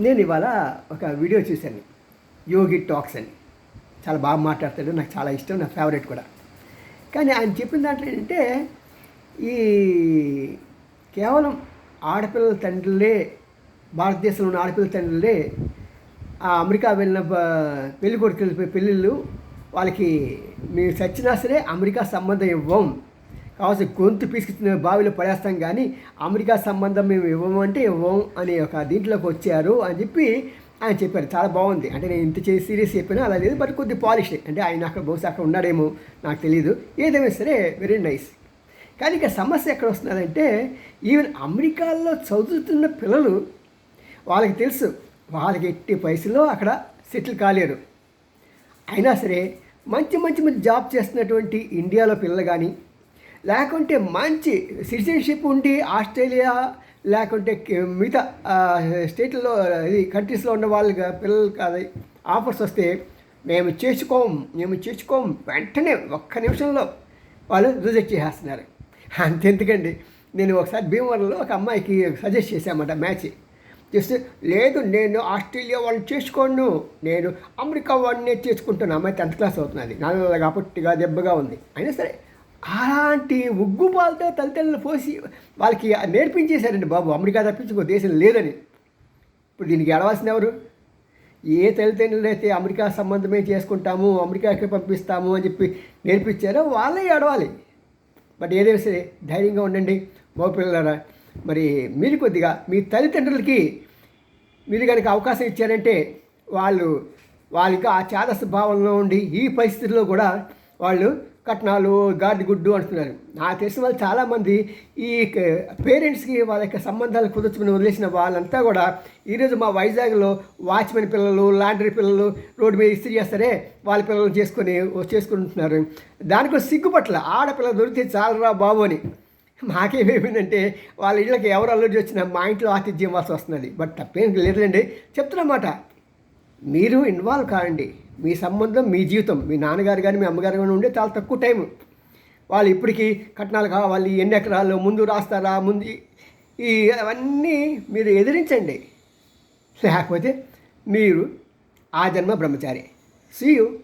నేను ఇవాళ ఒక వీడియో చూశాను. యోగి టాక్స్ అని. చాలా బాగా మాట్లాడతాడు. నాకు చాలా ఇష్టం. నా ఫేవరెట్ కూడా. కానీ ఆయన చెప్పిన దాంట్లో ఏంటంటే ఈ కేవలం ఆడపిల్లల తండ్రులే భారతదేశంలో ఉన్న ఆడపిల్లల తండ్రులే ఆ అమెరికా వెళ్ళిన బ- పెళ్ళి కొడుకుల పెళ్ళిళ్ళు వాళ్ళకి మీరు చచ్చినా సరే అమెరికా సంబంధం ఇవ్వం. కావాల్సి గొంతు పీసుకున్న బావిలో పడేస్తాం కానీ అమెరికా సంబంధం మేము ఇవ్వము అంటే ఇవ్వం అనే ఒక దీంట్లోకి వచ్చారు అని చెప్పి ఆయన చెప్పారు. చాలా బాగుంది. అంటే నేను ఇంత చేసి సీరియస్ చెప్పినా అలా లేదు బట్ కొద్ది పాలిష్ అంటే ఆయన అక్కడ బహుశా అక్కడ ఉన్నాడేమో నాకు తెలియదు ఏదేమైనా సరే వెరీ నైస్. కానీ ఇక సమస్య ఎక్కడ వస్తున్నదంటే ఈవెన్ అమెరికాలో చదువుతున్న పిల్లలు వాళ్ళకి తెలుసు వాళ్ళకి ఎట్టి పైసలో అక్కడ సెటిల్ కాలేరు. అయినా సరే మంచి మంచి మంచి జాబ్ చేస్తున్నటువంటి ఇండియాలో పిల్లలు కానీ లేకుంటే మంచి సిటిజన్షిప్ ఉండి ఆస్ట్రేలియా లేకుంటే మిగతా స్టేట్లలో స్టేట్లో ఇది కంట్రీస్లో ఉన్న వాళ్ళు పిల్లలకి అది ఆఫర్స్ వస్తే మేము చేసుకోం మేము చేసుకోం వెంటనే ఒక్క నిమిషంలో వాళ్ళు రిజెక్ట్ చేసేస్తున్నారు. అంతెందుకండి నేను ఒకసారి భీమవరంలో ఒక అమ్మాయికి సజెస్ట్ చేశామంట మ్యాచ్. చేస్తే లేదు నేను ఆస్ట్రేలియా వాళ్ళని చేసుకోను నేను అమెరికా వాళ్ళనే చేసుకుంటాను అమ్మాయి టెన్త్ క్లాస్ అవుతున్నది. నాలుగు పొట్టిగా దెబ్బగా ఉంది. అయినా సరే అలాంటి ఉగ్గుపాలతో తల్లిదండ్రులు పోసి వాళ్ళకి నేర్పించేశారండి బాబు. అమెరికా తప్పించుకో దేశం లేదని. ఇప్పుడు దీనికి ఎడవలసిన ఎవరు? ఏ తల్లిదండ్రులు అయితే అమెరికా సంబంధమే చేసుకుంటాము అమెరికాకి పంపిస్తాము అని చెప్పి నేర్పించారో వాళ్ళే ఏడవాలి. బట్ ఏదైనా సరే ధైర్యంగా ఉండండి. మగపిల్లలారా మరి మీరు కొద్దిగా మీ తల్లిదండ్రులకి మీరు కనుక అవకాశం ఇచ్చారంటే వాళ్ళు వాళ్ళకి ఆ చాదస్త భావనలో ఉండి ఈ పరిస్థితుల్లో కూడా వాళ్ళు కట్నాలు గాడి గుడ్డు అంటున్నారు. నాకు తెలిసిన వాళ్ళు చాలామంది ఈ పేరెంట్స్కి వాళ్ళ యొక్క సంబంధాలు కుదుర్చుకుని వదిలేసిన వాళ్ళంతా కూడా ఈరోజు మా వైజాగ్లో వాచ్మెన్ పిల్లలు లాండ్రీ పిల్లలు రోడ్డు మీద ఇస్త్రీ చేస్తారే వాళ్ళ పిల్లలు చేసుకొని చేసుకుంటున్నారు. దానికి సిగ్గుపట్ల. ఆడపిల్ల దొరికితే చాలరా బాబు అని. మాకేమేమిందంటే వాళ్ళ ఇళ్ళకి ఎవరు అల్లరి వచ్చినా మా ఇంట్లో ఆతిథ్యం ఇవ్వాల్సి వస్తున్నది. బట్ తప్పేం లేదులేండి. చెప్తున్నమాట మీరు ఇన్వాల్వ్ కాండి మీ సంబంధం మీ జీవితం మీ నాన్నగారు కానీ మీ అమ్మగారు కానీ ఉండే చాలా తక్కువ టైం వాళ్ళు ఇప్పటికీ కట్నాలు కావాలి ఎన్ని ఎకరాలు ముందు రాస్తారా ముందు ఈ- అవన్నీ మీరు ఎదిరించండి. లేకపోతే మీరు ఆ జన్మ బ్రహ్మచారి. సీయు